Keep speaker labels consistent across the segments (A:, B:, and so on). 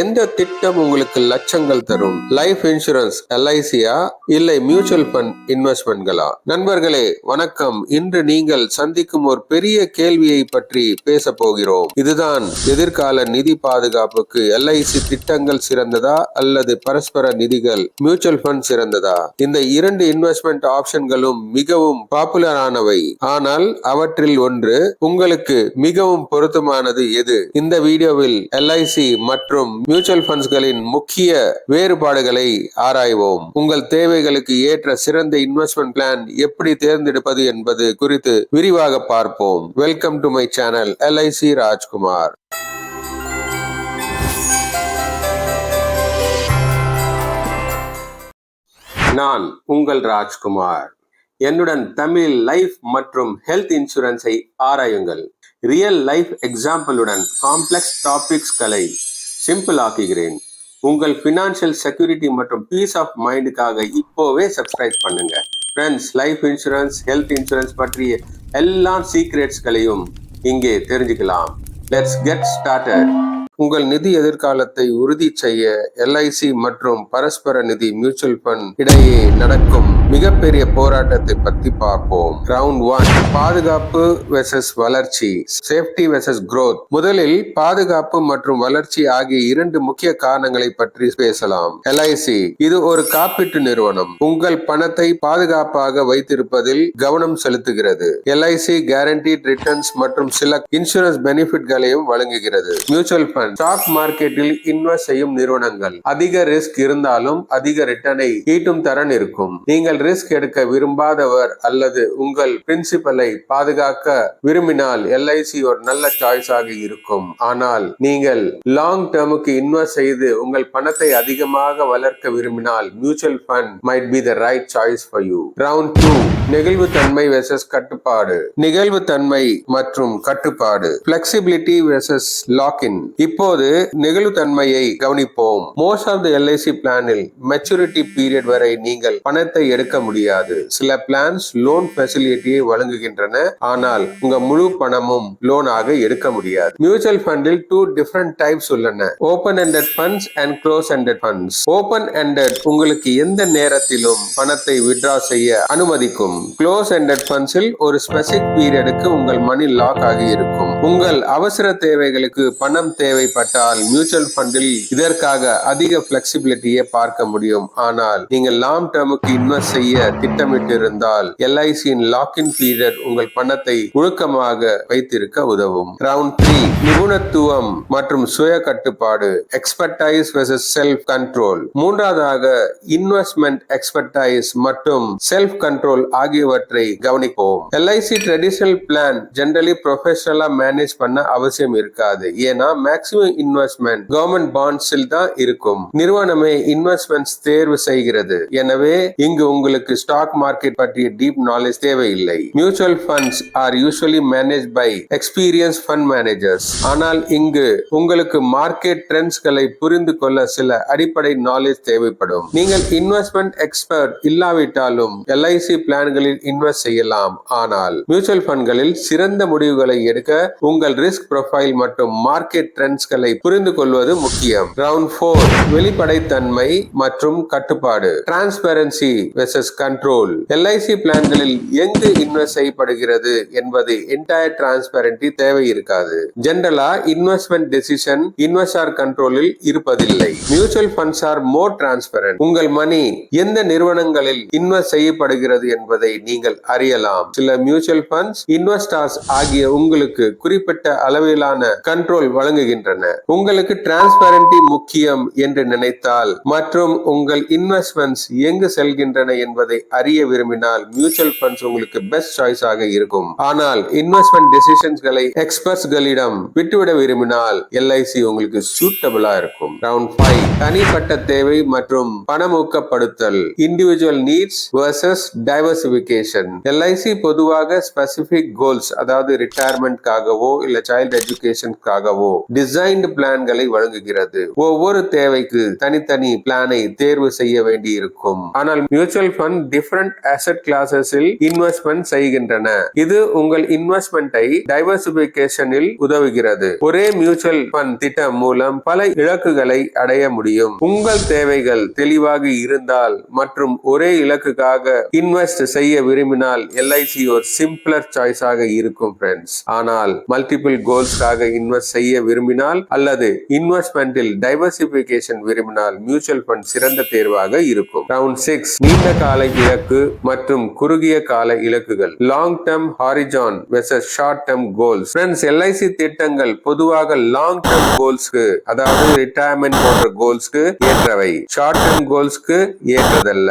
A: எந்த திட்டம் உங்களுக்கு லட்சங்கள் தரும்? லைஃப் இன்சூரன்ஸ் எல்ஐசியா இல்லை மியூச்சுவல் ஃபண்ட் இன்வெஸ்ட்மெண்ட்களா நண்பர்களே வணக்கம். இன்று நீங்கள் சந்திக்கும் ஒரு பெரிய கேள்வியை பற்றி பேச போகிறோம். இதுதான் எதிர்கால நிதி பாதுகாப்புக்கு எல்ஐசி திட்டங்கள் சிறந்ததா அல்லது பரஸ்பர நிதிகள் மியூச்சுவல் ஃபண்ட் சிறந்ததா? இந்த இரண்டு இன்வெஸ்ட்மெண்ட் ஆப்ஷன்களும் மிகவும் பாப்புலரானவை ஆனால் அவற்றில் ஒன்று உங்களுக்கு மிகவும் பொருத்தமானது எது? இந்த வீடியோவில் எல்ஐசி மற்றும் மியூச்சுவல் ஃபண்ட்ஸ்களின் முக்கிய வேறுபாடுகளை ஆராய்வோம். உங்கள் தேவைகளுக்கு ஏற்ற சிறந்த இன்வெஸ்ட்மெண்ட் பிளான் எப்படி தேர்ந்தெடுப்பது என்பது குறித்து விரிவாக பார்ப்போம். Welcome to my channel LIC Rajkumar நான் உங்கள் ராஜ்குமார். என்னுடன் தமிழ் லைஃப் மற்றும் ஹெல்த் இன்சூரன்ஸை ஆராயுங்கள். ரியல் லைஃப் எக்ஸாம்பிளுடன் காம்ப்ளெக்ஸ் டாபிக்ஸ்களை சிம்பிள் ஆக்குகிறேன். உங்கள் ஃபினான்ஷியல் செக்யூரிட்டி மற்றும் பீஸ் ஆஃப் மைண்டுக்காக இப்போவே சப்ஸ்கிரைப் பண்ணுங்க. Friends life insurance health insurance பற்றிய எல்லா சீக்ரெட்ஸ்களையும் இங்கே தெரிஞ்சுக்கலாம். லெட்ஸ் கெட் ஸ்டார்டட் உங்கள் நிதி எதிர்காலத்தை உறுதி செய்ய எல்ஐசி மற்றும் பரஸ்பர நிதி மியூச்சுவல் ஃபண்ட் இடையே நடக்கும் மிகப்பெரிய போராட்டத்தை பத்தி பார்ப்போம். ரவுண்ட் ஒன் பாதுகாப்பு வெர்சஸ் வளர்ச்சி. சேஃப்டி வெர்சஸ் குரோத் முதலில் பாதுகாப்பு மற்றும் வளர்ச்சி ஆகிய இரண்டு முக்கிய காரணங்களை பற்றி பேசலாம். எல்ஐசி இது ஒரு காப்பீட்டு நிறுவனம். உங்கள் பணத்தை பாதுகாப்பாக வைத்திருப்பதில் கவனம் செலுத்துகிறது. எல்ஐசி கேரண்டி ரிட்டர்ன்ஸ் மற்றும் சில இன்சூரன்ஸ் பெனிஃபிட்களையும் வழங்குகிறது. மியூச்சுவல் ஃபண்ட் ஸ்டாக் மார்க்கெட்டில் இன்வெஸ்ட் செய்யும் நிறுவனங்கள். அதிக ரிஸ்க் இருந்தாலும் அதிக ரிட்டர்னை ஈட்டும் தரன் இருக்கும். நீங்கள் ரிஸ்க் எடுக்க விரும்பாதவர் அல்லது உங்கள் பிரின்சிபலை பாதுகாக்க விரும்பினால் எல்ஐசி ஒரு நல்ல சாய்ஸாக இருக்கும். ஆனால் நீங்கள் லாங் டேர்முக்கு இன்வெஸ்ட் செய்து உங்கள் பணத்தை அதிகமாக வளர்க்க விரும்பினால் mutual fund might be the right choice for you round two நெகிழ்வுத்தன்மை வெர்சஸ் கட்டுப்பாடு. நிகழ்வு தன்மை மற்றும் கட்டுப்பாடு. பிளெக்சிபிலிட்டி வெர்சஸ் லாக்இன் இப்போது நெகிழ்வுத்தன்மையை கவனிப்போம். மோஸ்ட் ஆஃப் த எல்ஐசி பிளானில் மெச்சூரிட்டி பீரியட் வரை நீங்கள் பணத்தை எடுக்க முடியாது. சில பிளான்ஸ் லோன் பெசிலிட்டியை வழங்குகின்றன. ஆனால் உங்க முழு பணமும் லோனாக எடுக்க முடியாது. மியூச்சுவல் ஃபண்டில் டூ டிஃபரெண்ட் டைப்ஸ் உள்ளன. Open ended funds and close ended funds open ended உங்களுக்கு எந்த நேரத்திலும் பணத்தை விட்ரா செய்ய அனுமதிக்கும். க்ளோஸ் எண்டட் ஃபண்ட்ஸில் ஒரு ஸ்பெசிக் பீரியடுக்கு உங்கள் மணி லாக் ஆகி இருக்கும். உங்கள் அவசர தேவைகளுக்கு பணம் தேவைப்பட்டால் மியூச்சுவல் ஃபண்டில் இதற்காக அதிக பிளெக்சிபிலிட்டியை பார்க்க முடியும். ஆனால் நீங்கள் லாங் டேர்முக்கு இன்வெஸ்ட் செய்ய திட்டமிட்டு இருந்தால் எல்ஐசியின் லாக்இன் பீரியட் உங்கள் பணத்தை ஒழுக்கமாக வைத்திருக்க உதவும். ரவுண்ட் த்ரீ நிபுணத்துவம் மற்றும் சுய கட்டுப்பாடு எக்ஸ்பர்டைஸ் வெர்சஸ் செல்ஃப் கண்ட்ரோல் மூன்றாவதாக இன்வெஸ்ட்மெண்ட் எக்ஸ்பர்டைஸ் மற்றும் செல்ஃப் கண்ட்ரோல் ஆகியவற்றை கவனிப்போம். எல்ஐசி ட்ரெடிஷனல் பிளான் ஜென்ரலி ப்ரொஃபஷனலா மேனேஜ் பண்ண அவசியம் இருக்காது. ஏன்னா மேக்சிமம் இன்வெஸ்ட்மெண்ட் கவர்மெண்ட் பாண்ட்ஸில் தான் இருக்கும். நிறுவனமே இன்வெஸ்ட்மெண்ட்ஸ் தேர்வு செய்கிறது. எனவே இங்கு உங்களுக்கு ஸ்டாக் மார்க்கெட் பற்றிய டீப் நாலேஜ் தேவையில்லை. Mutual funds are usually manage by experience fund managers ஆனால் இங்கு உங்களுக்கு மார்க்கெட் ட்ரெண்ட்ஸ்களை புரிந்து கொள்ள சில அடிப்படை நாலேஜ் தேவைப்படும். நீங்கள் இன்வெஸ்ட்மெண்ட் எக்ஸ்பர்ட் இல்லாவிட்டாலும் எல்ஐசி பிளான்களில் இன்வெஸ்ட் செய்யலாம். ஆனால் மியூச்சுவல் ஃபண்ட்களில் சிறந்த முடிவுகளை எடுக்க உங்கள் ரிஸ்க் ப்ரொஃபைல் மற்றும் மார்க்கெட் ட்ரெண்ட்ஸ்களை புரிந்து கொள்வது முக்கியம். ரவுண்ட் போர் வெளிப்படைத்தன்மை மற்றும் கட்டுப்பாடு. டிரான்ஸ்பெரன்சி வெர்சஸ் கண்ட்ரோல் எல்ஐசி பிளான்களில் எங்கு இன்வெஸ்ட் செய்யப்படுகிறது என்பது என்டையர் டிரான்ஸ்பெரண்டி தேவை இருக்காது. ஜென்ரலா இன்வெஸ்ட்மெண்ட் டெசிஷன் இன்வெஸ்டார் கண்ட்ரோலில் இருப்பதில்லை. Mutual funds are more transparent உங்கள் மணி எந்த நிறுவனங்களில் இன்வெஸ்ட் செய்யப்படுகிறது என்பதை நீங்கள் அறியலாம். சில மியூச்சுவல் ஃபண்ட்ஸ் இன்வெஸ்டார்ஸ் ஆகிய உங்களுக்கு குறிப்பிட்ட அளவிலான கண்ட்ரோல் வழங்குகின்றன. உங்களுக்கு டிரான்ஸ்பரண்டி முக்கியம் என்று நினைத்தால் மற்றும் உங்கள் இன்வெஸ்ட்மெண்ட்ஸ் எங்கு செல்கின்றன என்பதை அறிய விரும்பினால் மியூச்சுவல் ஃபண்ட்ஸ் உங்களுக்கு பெஸ்ட் சாய்ஸ் ஆக இருக்கும். ஆனால் இன்வெஸ்ட்மெண்ட் டெசிஷன்ஸ்களை எக்ஸ்பர்ட்ஸ்களிடம் விட்டுவிட விரும்பினால் எல்ஐசி உங்களுக்கு சூட்டபிளா இருக்கும். ரவுண்ட் ஃபைவ் தனிப்பட்ட தேவை மற்றும் பணமூக்கப்படுத்தல் individual needs versus diversification LIC பொதுவாக ஸ்பெசிபிக் கோல்ஸ் அதாவது ரிட்டையர்மெண்ட்காகவும் படிப்புக்காகவோ இல்ல சைல்டு எஜுகேஷனுக்காகவோ டிசைன்டு பிளான்களை வழங்குகிறது. ஒவ்வொரு தேவைக்கு தனித்தனி பிளானை தேர்வு செய்ய வேண்டி இருக்கும் ஆனால் மியூச்சுவல் ஃபண்ட் டிஃபரெண்ட் அசெட் கிளாஸஸில் இன்வெஸ்ட்மெண்ட் செய்கின்றன. இது உங்கள் இன்வெஸ்ட்மெண்ட்டை டைவர்சிபிகேஷனில் உதவுகிறது. ஒரே மியூச்சுவல் ஃபண்ட் திட்டம் மூலம் பல இலக்குகளை அடைய முடியும். உங்கள் தேவைகள் தெளிவாக இருந்தால் மற்றும் ஒரே இலக்குக்காக இன்வெஸ்ட் செய்ய விரும்பினால் எல்ஐசி ஒரு சிம்பிளர் சாய்ஸாக இருக்கும் ஃப்ரெண்ட்ஸ் ஆனால் மல்டிபிள் கோல்ஸ்க்காக இன்வெஸ்ட் செய்ய விரும்பினால் அல்லது இன்வெஸ்ட்மெண்டில் டைவர்சிபிகேஷன் விரும்பினால் மியூச்சுவல் ஃபண்ட் சிறந்த தேர்வாக இருக்கும். ரவுண்ட் சிக்ஸ் நீண்ட கால இலக்கு மற்றும் குறுகிய கால இலக்குகள். Long term horizon versus short term goals friends LIC திட்டங்கள் பொதுவாக லாங் டேர்ம் கோல்ஸ்க்கு அதாவது ரிட்டையர்மெண்ட் போன்ற கோல்ஸ்க்கு ஏற்றவை. Short term கோல்ஸ்க்கு ஏற்றதல்ல.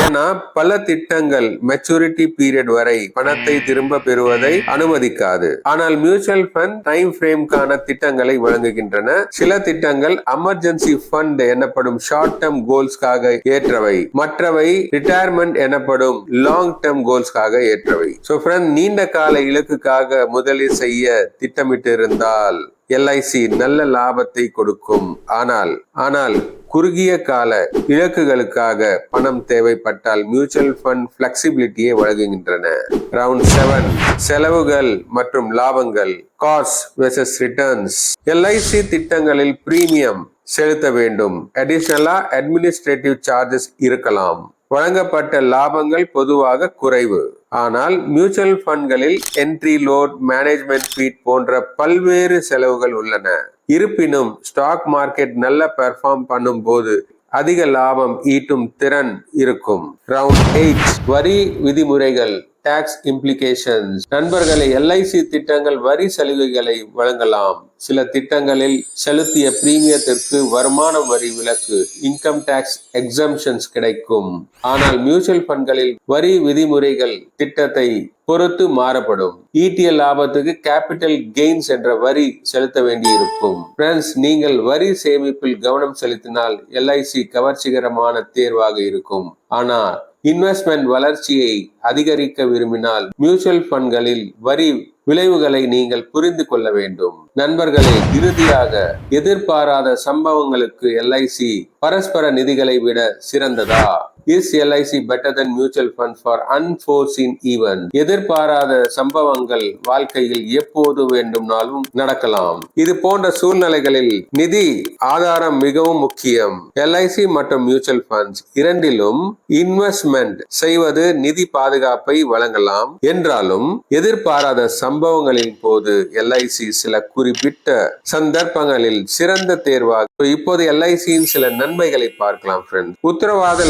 A: ஏன்னா பல திட்டங்கள் மெச்சூரிட்டி பீரியட் வரை பணத்தை திரும்ப பெறுவதை அனுமதிக்காது. ஆனால் மியூச்சுவல் ஃபண்ட் டைம் ஃப்ரேம்கான திட்டங்களை வழங்குகின்றன. சில திட்டங்கள் எமர்ஜென்சி ஃபண்ட் எனப்படும் ஷார்ட் டேர்ம் கோல்ஸ்க்காக ஏற்றவை. மற்றவை ரிட்டையர்மெண்ட் எனப்படும் லாங் டேர்ம் கோல்ஸ்க்காக ஏற்றவை. சோ ஃப்ரெண்ட் நீண்ட கால இலக்குக்காக முதலீடு செய்ய திட்டமிட்டு இருந்தால் எல்ஐசி நல்ல லாபத்தை கொடுக்கும். ஆனால் ஆனால் குறுகிய கால இலக்குகளுக்காக பணம் தேவைப்பட்டால் மியூச்சுவல் ஃபண்ட் பிளெக்சிபிலிட்டியை வழங்குகின்றன. ரவுண்ட் செவன் செலவுகள் மற்றும் லாபங்கள் காஸ்ட் வெர்சஸ் ரிட்டர்ன்ஸ். எல்ஐசி திட்டங்களில் பிரீமியம் செலுத்த வேண்டும். அடிஷனலா அட்மினிஸ்ட்ரேட்டிவ் சார்ஜஸ் இருக்கலாம். வழங்கப்பட்ட லாபங்கள் பொதுவாக குறைவு. ஆனால் மியூச்சுவல் ஃபண்ட்களில் என்ட்ரி லோட் மேனேஜ்மெண்ட் ஃபீட் போன்ற பல்வேறு செலவுகள் உள்ளன. இருப்பினும் ஸ்டாக் மார்க்கெட் நல்ல பெர்ஃபார்ம் பண்ணும் போது அதிக லாபம் ஈட்டும் திறன் இருக்கும். ரவுண்ட் எயிட் வரி விதிமுறைகள். டேக்ஸ் இம்ப்ளிகேஷன்ஸ் நண்பர்களை எல்ஐசி திட்டங்கள் வரி சலுகைகளை வழங்கலாம். சில திட்டங்களில் செலுத்திய பிரீமியத்திற்கு வருமான வரி விலக்கு இன்கம் டாக்ஸ் எக்ஸம்ஷன்ஸ் கிடைக்கும். ஆனால் மியூச்சுவல் ஃபண்ட்களில் வரி விதிமுறைகள் திட்டத்தை பொறுத்து மாறப்படும். ஈட்டிய லாபத்துக்கு கேபிட்டல் கெயின்ஸ் என்ற வரி செலுத்த வேண்டியிருக்கும். ஃப்ரெண்ட்ஸ் நீங்கள் வரி சேமிப்பில் கவனம் செலுத்தினால் எல்ஐசி கவர்ச்சிகரமான தேர்வாக இருக்கும். ஆனால் இன்வெஸ்ட்மெண்ட் வளர்ச்சியை அதிகரிக்க விரும்பினால் மியூச்சுவல் ஃபண்ட்களில் வரி விளைவுகளை நீங்கள் புரிந்து கொள்ள வேண்டும். நண்பர்களே இறுதியாக எதிர்பாராத சம்பவங்களுக்கு எல்ஐசி பரஸ்பர நிதிகளை விட சிறந்ததா? Is LIC better than mutual fund for unforeseen even எதிர்பாராத சம்பவங்கள் வாழ்க்கையில் எப்போது வேண்டும்னாலும் நடக்கலாம். இது போன்ற சூழ்நிலைகளில் நிதி ஆதாரம் மிகவும் முக்கியம். எல்ஐசி மற்றும் மியூச்சுவல் ஃபண்ட்ஸ் இரண்டிலும் இன்வெஸ்ட்மெண்ட் செய்வது நிதி பாதுகாப்பை வழங்கலாம். என்றாலும் எதிர்பாராத சம்பவங்களின் போது எல்ஐசி சில குறிப்பிட்ட சந்தர்ப்பங்களில் சிறந்த தேர்வாக இப்போது எல்ஐசியின் சில நன்மைகளை பார்க்கலாம் உத்தரவாத உத்தரவாத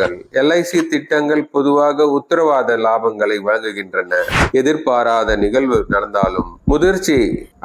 A: லாபங்கள் எல்ஐசி திட்டங்கள் பொதுவாக உத்தரவாத லாபங்களை வழங்குகின்றன. எதிர்பாராத நிகழ்வு நடந்தாலும் முதிர்ச்சி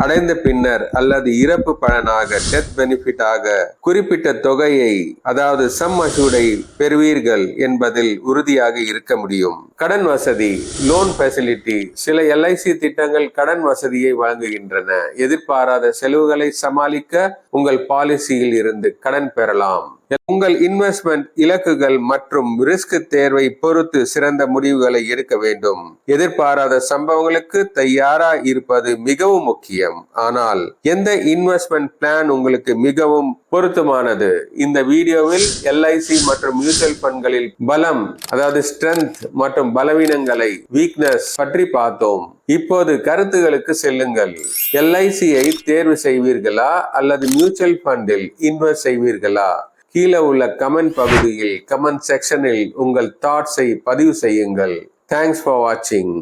A: அடைந்த பின்னர் அல்லது இறப்பு பலனாக டெத் பெனிஃபிட்டாக குறிப்பிட்ட தொகையை அதாவது சம் அஷூடை பெறுவீர்கள் என்பதில் உறுதியாக இருக்க முடியும். கடன் வசதி லோன் ஃபெசிலிட்டி சில எல்ஐசி திட்டங்கள் கடன் வசதியை வழங்குகின்றன. எதிர்பாராத செலவுகளை சமாளிக்க உங்கள் பாலிசியில் இருந்து கடன் பெறலாம். உங்கள் இன்வெஸ்ட்மெண்ட் இலக்குகள் மற்றும் ரிஸ்க் தேர்வை பொறுத்து சிறந்த முடிவுகளை எடுக்க வேண்டும். எதிர்பாராத சம்பவங்களுக்கு தயாரா இருப்பது மிகவும் முக்கியம். ஆனால் எந்த இன்வெஸ்ட்மெண்ட் பிளான் உங்களுக்கு மிகவும் பொருத்தமானது. இந்த வீடியோவில் எல்ஐசி மற்றும் மியூச்சுவல் ஃபண்ட்களில் பலம் அதாவது ஸ்ட்ரென்த் மற்றும் பலவீனங்களை வீக்னஸ் பற்றி பார்த்தோம். இப்போது கருத்துகளுக்கு செல்லுங்கள். எல்ஐசியை தேர்வு செய்வீர்களா அல்லது மியூச்சுவல் ஃபண்டில் இன்வெஸ்ட் செய்வீர்களா? கீழே உள்ள கமெண்ட் பகுதியில் கமெண்ட் செக்ஷனில் உங்கள் தாட்ஸை பதிவு செய்யுங்கள். தேங்க்ஸ் ஃபார் வாட்சிங்